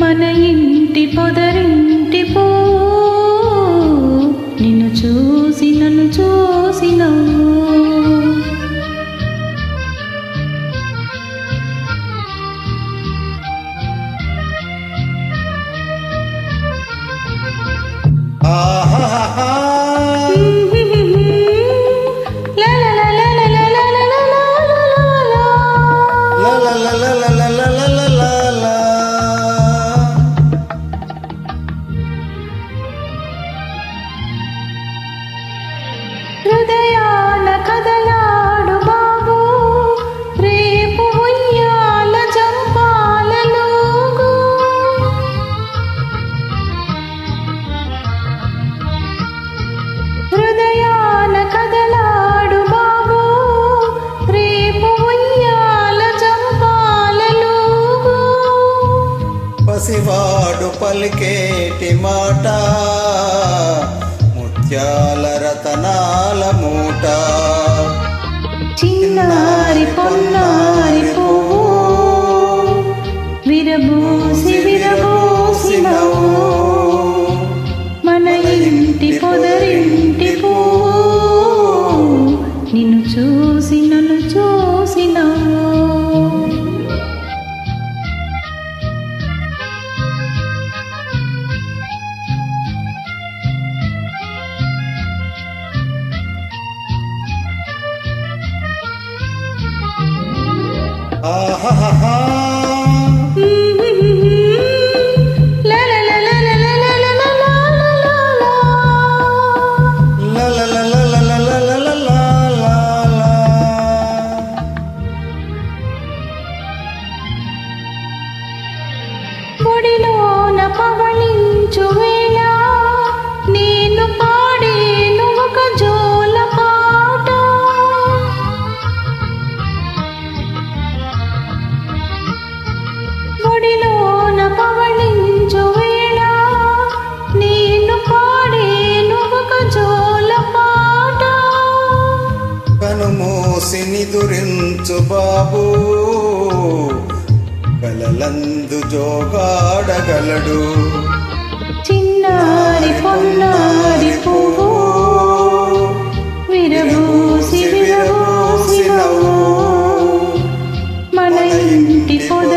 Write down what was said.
మన ఇంటి పొదరింటి పో. నిన్ను చూసి నన్ను చూసిన ఆహా పసివాడు పలికేటి మాట? ముత్యాల రతనాల మూట. చిన్నారి పొన్నారి ha ha ha. నిదురించు బాబు కలలందు జోగాడగలడు. చిన్నారి పొన్నారి పువ్వు విరబూసి విరబూసి నవ్వు. మన ఇంటి పొద